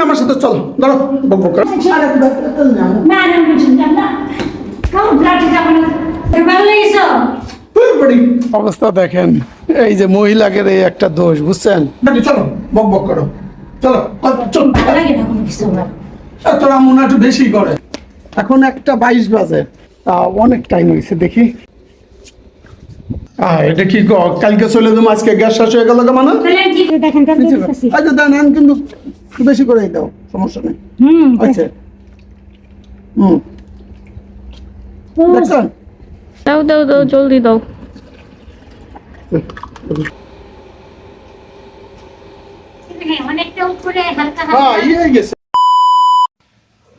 তুমি আমার সাথে চলো ধরো বক বক। অবস্থা দেখেন এই যে মহিলাকে এই একটা দোষ বুঝছেন? চলো বক বক করো। চলো তোরা মনে একটু বেশি করে। এখন একটা বাইশ বাজে অনেক টাইম হয়েছে দেখি। এটা কি কালকে চলে যাব আজকে গ্যাস শেষ হয়ে গেল মানে আচ্ছা দেন কিন্তু একটু বেশি করে দাও সমস্যা নেই। হুম আচ্ছা হুম। দেখছেন? দাও দাও দাও জলদি দাও। হ্যাঁ, হ্যাঁ ইয়ে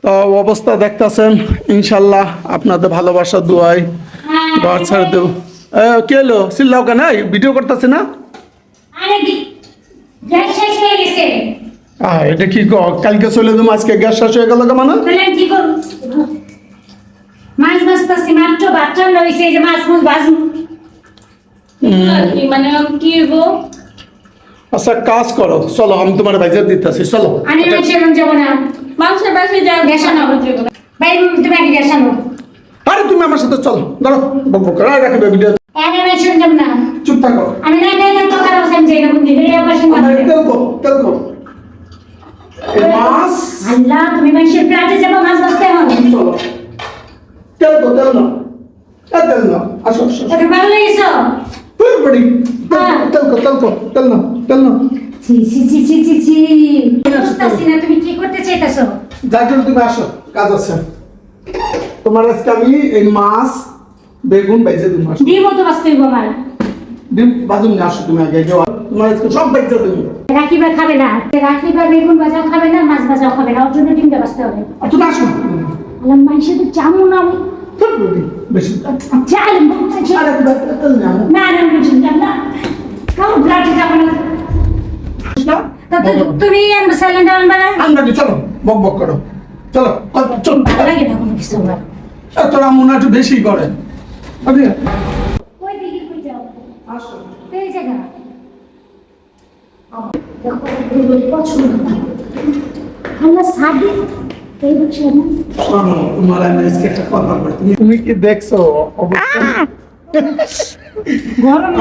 তো অবস্থা দেখতাছেন ইনশাল্লাহ আপনাদের ভালোবাসা দুয়াই ঘর ছাড়ে দেবো। কে এলো? চিল্লাও কেন ভিডিও করতেছে না? হয়ে এটা কি কালকে চলে যাব আজকে গ্যাস শেষ হয়ে গেল মানে তাহলে কি করব? মাছ ভাজতেছি মাত্র বাচ্চা রয়েছে যে মাছ মুছ ভাজু মানে কি গো আচ্ছা কাজ করো চলো আমি তোমার বাজার দিতেছি চলো। আমি রুম না। মাংসের বাসে যাও গ্যাস আনো ভাই তুমি আগে গ্যাস আনো। আরে তুমি আমার সাথে চলো ধরো বক বক রাখবে ভিডিও আমি রুম না। চুপ থাকো। আমি না না না কথা বলছেন যে এরকম দিদি এই অপারেশন আমার করবে তেল কো তেল কো এই মাছ আল্লাহ তুমি মাছের প্লাটে যাব মাছ ভাজতে হবে চলো তেল কো তেল না এ, তেল না আসো আসো। ওটা ভালো লেগেছো? হুই, বড়ি। হ্যাঁ। তেল কো তেল কো তেল না তেল না ছি ছি ছি ছি ছি ছি। বুঝতেছি না তুমি কি করতে চাইতেছো? যার তুমি আসো কাজ আছে। তোমার আজকে আমি এই মাছ বেগুন বেজে দিন আসো। তো বাঁচতে আমার। ডিম বাজুন নিয়ে আসো তুমি আগে যাও আজকে সব রাখিবা খাবে না রাখিবা বেগুন ভাজাও খাবে না মাছ ভাজাও খাবে না ওর জন্য ডিমটা বাঁচতে হবে। আর তুমি আসো। মাইসে তো চামু না আমি। চল বড়ি বেশি চাল আরে তেল না না বুঝুন না। কাউ ব্লাডে যাব না। তুমি আনবা চলো বক বক করো। চলো চল ভালো লাগে না কোনো কিছু আমার আর তোরা মনে একটু বেশি করে ওই দিকে কই যাও আসো এই জায়গা দেখো এগুলো পছন্দ না আল্লাহ সাদি এই বছর না শোনো, তোমার আমি আজকে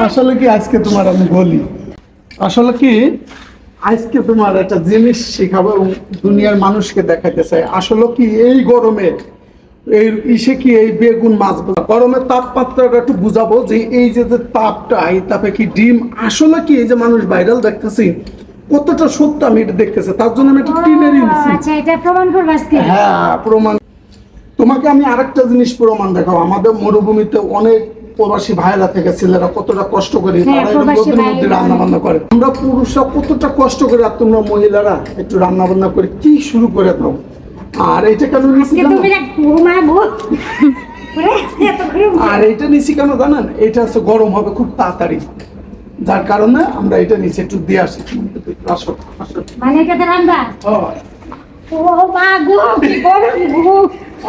আসলে কি আজকে তোমার আমি বলি? আসলে কি, আজকে তোমার একটা জিনিস শেখাবো এবং দুনিয়ার মানুষকে দেখাইতে চাই। আসলে কি, এই গরমে এই ইসে কি এই বেগুন মাছ গরমের তাপমাত্রাটা একটু বুঝাবো যে এই যে তাপটা, এই তাপে কি ডিম? আসলে কি এই যে মানুষ ভাইরাল দেখতেছি কতটা সত্য আমি এটা দেখতেছি? তার জন্য আমি একটা কিনে নিয়েছি আচ্ছা এটা প্রমাণ করব আজকে? হ্যাঁ প্রমাণ। তোমাকে আমি আরেকটা জিনিস প্রমাণ দেখাবো। আমাদের মরুভূমিতে অনেক প্রবাসী ভাইরা থেকে ছেলেরা কতটা কষ্ট করে হ্যাঁ, তারা এরকম মধ্যে রান্না বান্না করে। আমরা পুরুষরা কতটা কষ্ট করে আর তোমরা মহিলারা একটু রান্না বান্না করে কি শুরু করে দাও? আর এটা কেন আর এটা নিছি কেন জানেন? এটা হচ্ছে গরম হবে খুব তাড়াতাড়ি। যার কারণে আমরা এটা নিচে একটু দিয়ে আসি। মানে এটাতে রান্না? ও মা গো কি গরম গো।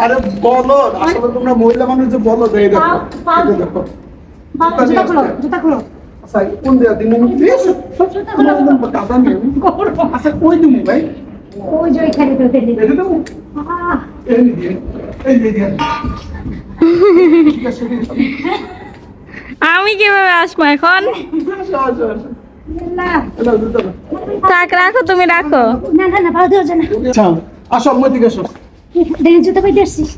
আরে বলো আসলে তোমরা মহিলা মানুষ যে বলো যে দেখো। দেখো জুতা খুলো জুতা খুলো। আচ্ছা কোন দেয়া? দিন দিয়েছ জুতা খুলো কাদা নেই আচ্ছা কই দিমু ভাই? ওই যে ওইখানে তো দেখি এটা দেবো। এই দিয়ে এই দিয়ে দিয়ে। ঠিক আছে, ঠিক আছে। আমি কীভাবে আসব এখন? রাখো তুমি রাখো। না না না পাও দেওয়া না। আচ্ছা, আসো আমার দিকে আসো। দেখি জুতা কই দিয়েছিস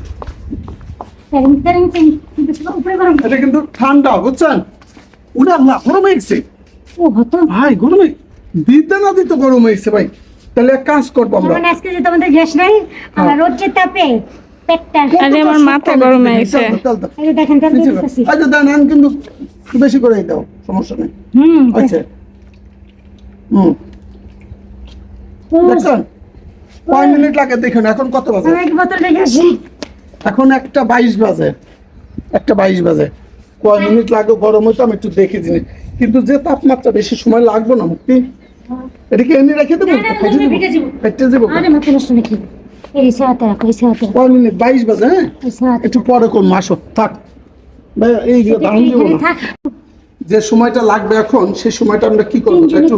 তেরিং তেরিং তেরিং উপরে গরম। এটা কিন্তু ঠান্ডা বুঝছেন? উড়ে আল্লাহ গরম হয়েছে ও হতো। ভাই গরম দিতে না দিতে গরম হয়েছে ভাই। তাহলে এক কাজ করব আমরা। মানে আজকে যে তোমাদের গ্যাস নাই আমার রোদের তাপে পেটটা আরে আমার মাথা গরম হয়ে গেছে। চল, চল, এই যে দেখেন তেল দিতেছি আচ্ছা কিন্তু বেশি করে দাও সমস্যা নেই। হুম আচ্ছা হুম। দেখছেন? কয় মিনিট লাগে দেখুন এখন কত বাজে? এক বোতল রেখে আসি। এখন একটা বাইশ বাজে। একটা বাইশ বাজে। কয় মিনিট লাগবে? গরম হইতো আমি একটু দেখে দিনি কিন্তু যে তাপমাত্রা বেশি সময় লাগবে না মুক্তি। এটা কি এনে রেখে দেবো। ফেটে আরে মাথা নষ্ট নাকি? এই সাথে রাখো এই সাথে কয় মিনিট বাইশ বাজে হ্যাঁ? একটু পরে করুন আসো থাক। ভাই এই যে দাঁড়ান না যে সময়টা লাগবে এখন সেই সময়টা আমরা কি করব? একটু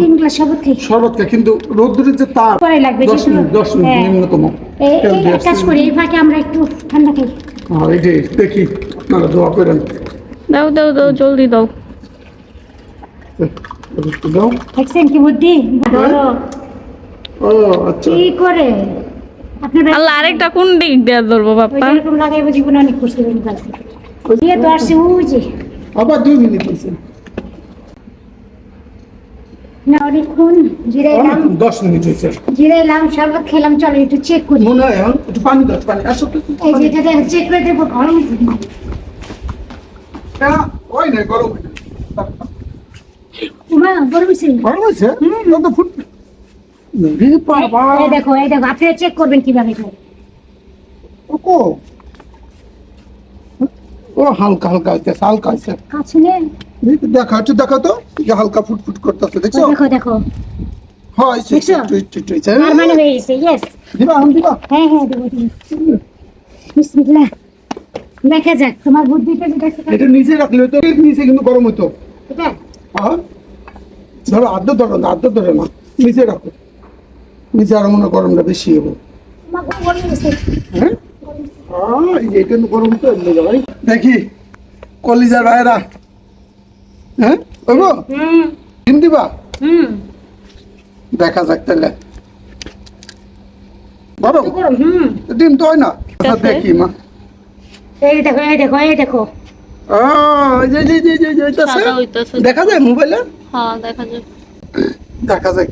খাই। কিন্তু রোদ্দুরের যে তাপ লাগবে দশ মিনিট দশ মিনিট হ্যাঁ। নিম্নতম। এই তেল এই দিয়ে এক কাজ করি এই ফাঁকে আমরা একটু ঠান্ডা খাই। হ্যাঁ, এই যে দেখি আপনারা দোয়া করেন। দাও দাও দাও জলদি দাও। একটু দাও। দেখছেন কি বুদ্ধি? ও আচ্ছা। কি করে? আল্লাহ আরেকটা কোন দিক দিয়ে ধরবো বাপ্পা? যেরকম লাগাইবো জীবনে অনেক করছে ওই দিয়ে তো আসছে ওই যে। আবার দুই মিনিট হয়েছে। না অনেকক্ষণ জিরাইলাম। দশ মিনিট হয়েছে। জিরাইলাম শরবত খেলাম চলো একটু চেক করি। মনে হয় একটু পানি দাও পানি। আসো তো এই। যেটা দেখো চেক করে দেবো গরম হ্যাঁ, ওই নাই গরম। উমা গরম হয়েছে গরম হয়েছে কত ফুট রে বাবা এই দেখো এই দেখো আপনারা চেক করবেন কীভাবে ওকো। ও হালকা হালকা হইতেছে হালকা হয়েছে কাছে নে। দেখা একটু দেখা তো যে হালকা করতেছে দেখছ? দেখো দেখো। হ্যাঁ হয়েছে দেখছ? একটু একটু একটু হয়েছে তার মানে হয়ে গেছে ইয়েস দিবা আমি দিবা। হ্যাঁ হ্যাঁ দেবো দেবো। বিসমিল্লাহ। দেখা যাক তোমার বুদ্ধিটা যেটা সেটা এটা নিচে রাখলে তো এর নিচে কিন্তু গরম হতো এটা? হ্যাঁ ধরো আদ্য ধরো না আদ্য ধরে না নিচে রাখো। নিচে আরও মনে হয় গরমটা বেশি হব। হ্যাঁ? আহ, এই যে এটা গরম তো এমনি ভাই দেখি কলিজার ভাইরা হ্যাঁ? ওইব ডিম দিবা? দেখা যাক তাহলে। গরম ডিম তো হয় না। আচ্ছা দেখি মা। এই দেখো এই এই যায় মোবাইলে? হ্যাঁ দেখা যাক দেখা যায়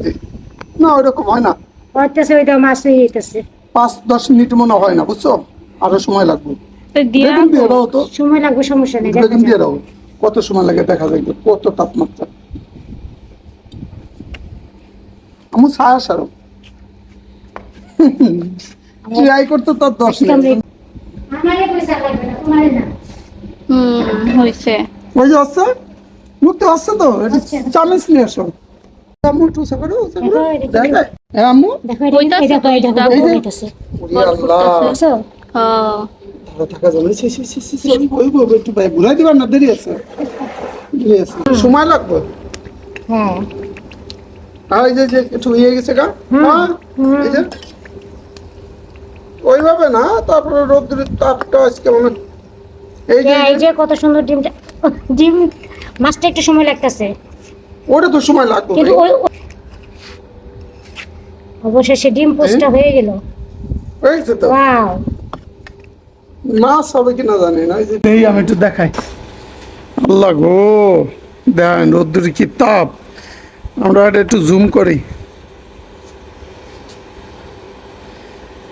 না ওইরকম হয় না। হইতেছে ওই মাছ হয়ে যেতেছে পাঁচ দশ মিনিট মনে হয় না বুঝছ? আরও সময় লাগবে। তো বেগুন দিয়ে দাও তো। সময় লাগবে সমস্যা নেই বেগুন দিয়ে দাও। কত সময় লাগে দেখা যায় কত তাপমাত্রা? আমি ছায়া সারো। ট্রাই করতে তার দশ মিনিট। আমারে পয়সা লাগবে না না। ওই যে আসছে? মুখতে আসছে তো? এটা। চামিচ নিয়ে আসো। একটু উঁচা করো, হ্যাঁ, আম্মু? দেখো এটা হইতেছে হ্যাঁ। একটু ভাই ঘুরাই দিবার না? দেরি আছে। দেরি আছে। সময় লাগবে? হ্যাঁ। আর এই যে একটু ইয়ে গেছে গা? হ্যাঁ এই যে। ওইভাবে না তারপরে রোদ্রের তাপটা আজকে মনে হয়- এই যে এই যে কত সুন্দর ডিমটা ডিম মাছটা একটু সময় লাগতেছে। ওটা তো সময় লাগবে কিন্তু ওই- অবশেষে ডিম পোস্টটা হয়ে গেল। হয়েছে তো? ওয়াও। মাছ হবে কিনা জানি না? এই যে এই আমি একটু দেখাই। আল্লাহ গো দেখেন রোদ্দুর কি তাপ। আমরা এটা একটু জুম করি।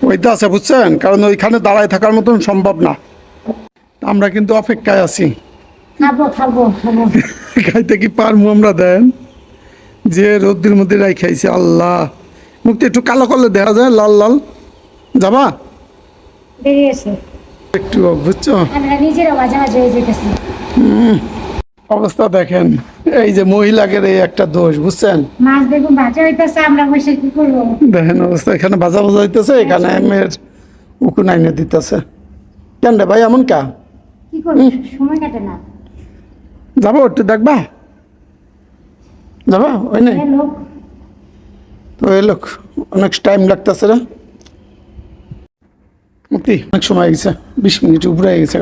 ওইটা আছে বুঝছেন? কারণ ওইখানে দাঁড়ায় থাকার মতন সম্ভব না। আমরা কিন্তু অপেক্ষায় আছি। খাইতে কি পারব আমরা দেন? যে রোদ্দুর মধ্যে রাই খাইছে আল্লাহ। মুখটা একটু কালো করলে দেখা যায় লাল লাল। যাবা? একটু বুঝছ? অবস্থা দেখেন। এই যে মহিলাদের এই একটা দোষ বুঝছেন? মাছ দেখুন ভাজা হইতেছে আমরা বসে কি করব? দেখেন অবস্থা এখানে বাজা বাজা হইতেছে এখানে মেয়ের উকুন আইনে দিতেছে। কেন রে ভাই এমন কা? কি করব সময় কাটে না। যাব একটু দেখবা? যাবা? ওই নেই তো এই লোক অনেক টাইম লাগতেছে রে। মুক্তি অনেক সময় গেছে বিশ মিনিট উপরে হয়ে গেছে।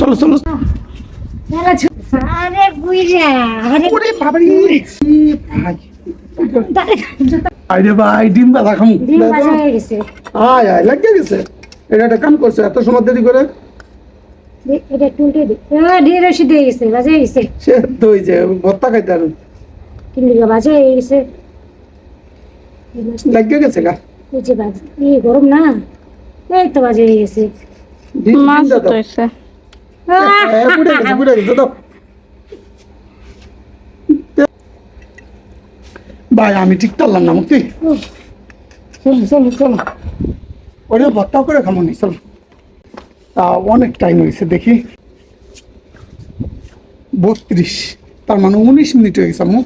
চলো চলো। আরে ভাই ডিম বাজা খামু। আয় আয় লাগিয়ে গেছে। এটা একটা কাম করছে এত সময় দেরি করে। এটা দিয়ে গেছে গেছে। সে যে ভর্তা খাইতে আর কিন্তু ভাজা গেছে। গেছে গা? এই যে ভাজ এই গরম না? এই তো ভাজা হয়ে গেছে। মাছ ডিমটা দাও। পুড়ে গেছে পুড়ে গেছে দাও ভাই আমি ঠিক পারলাম না মুক্তি। চলো চলো চলো। ওরে ভর্তা করে খামো নি চলো। তা অনেক টাইম হয়েছে দেখি। বত্রিশ তার মানে উনিশ মিনিট হয়ে গেছে আম্মু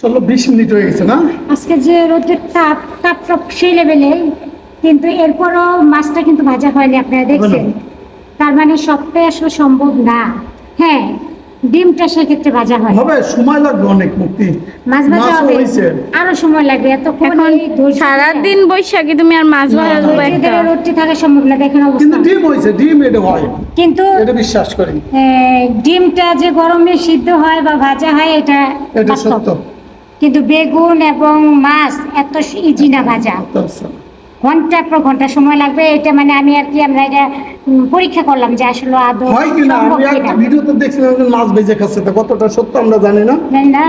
চলো বিশ মিনিট হয়ে গেছে না? আজকে যে রোদের তাপ তাপ টপ সেই লেভেলে কিন্তু এরপরও মাছটা কিন্তু ভাজা হয়নি আপনারা দেখছেন। তার মানে সবটাই আসলে সম্ভব না। হ্যাঁ ডিমটা সেক্ষেত্রে ভাজা হয়। হবে সময় লাগবে অনেক মুক্তি। মাছ ভাজা হবে। আরও সময় লাগবে এতক্ষণ ধৈর্য সারাদিন বৈশাখী তুমি আর মাছ ভাজা দেবো একটা। ধরে রুটি থাকা সম্ভব না দেখেন কিন্তু ডিম হয়েছে ডিম এটা হয়। কিন্তু এটা বিশ্বাস করি। ডিমটা যে গরমে সিদ্ধ হয় বা ভাজা হয় এটা এটা সত্য। কিন্তু বেগুন এবং মাছ এত ইজি না ভাজা। ঘণ্টার পর ঘণ্টা সময় লাগবে এটা মানে আমি আর কি আমরা এটা পরীক্ষা করলাম যে আসলে আদৌ হয় কিনা? সম্ভব আমি একটা। ভিডিওতে দেখছিলাম যে মাছ ভেজে খাচ্ছে। তো কতটা সত্য আমরা জানি না।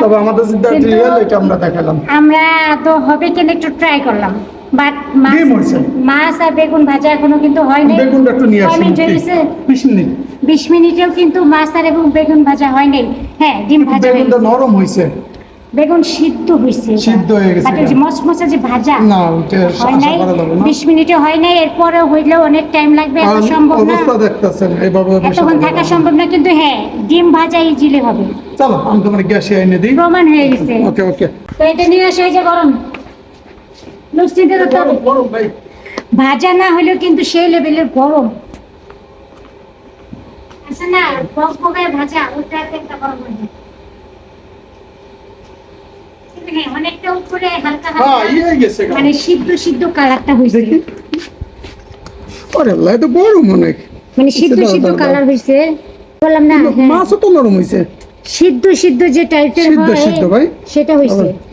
তবে আমাদের যেটা রিয়েল এটা আমরা দেখালাম। আমরা আদৌ হবে কিনা একটু ট্রাই করলাম। বাট মাছ মাছ আর বেগুন ভাজা এখনও কিন্তু হয়নি। বেগুনটা একটু নিয়ে কয় আসুন মিনিট হয়েছে? বিশ মিনিট। বিশ মিনিটেও কিন্তু মাছ আর এবং বেগুন ভাজা হয়নি। হ্যাঁ ডিম ভাজা বেগুনটা নরম হয়েছে। বেগুন সিদ্ধ হয়েছে এটা। সিদ্ধ হয়ে গেছে যে মসমসে যে ভাজা না ওটা হয় নাই? করা যাবে না। বিশ মিনিটে হয় নাই এরপরে হইলেও অনেক টাইম লাগবে এত সম্ভব না। অবস্থা দেখতেছেন এইভাবে এতক্ষণ থাকা সম্ভব না কিন্তু হ্যাঁ ডিম ভাজা ইজিলি হবে। চলো আমি তোমার গ্যাসে এনে দিই। প্রমাণ হয়ে গেছে। ওকে ওকে। তো এটা নিয়ে আসা হয়েছে গরম। লুচিতে তো গরম গরম ভাই। ভাজা না হলেও কিন্তু সেই লেভেলের গরম। আচ্ছা না বক বকায় ভাজা ওটা একটা গরম হয়ে যায়। কিন্তু হ্যাঁ, অনেকটা হালকা হালকা ইয়ে। মানে সিদ্ধ সিদ্ধ কালারটা ওরে আল্লাহ এত গরম অনেক মানে সিদ্ধ সিদ্ধ। কালার হইছে বললাম না হ্যাঁ। মাছও তো নরম সিদ্ধ সিদ্ধ যে টাইপের হয়। সেটা হয়েছে আবার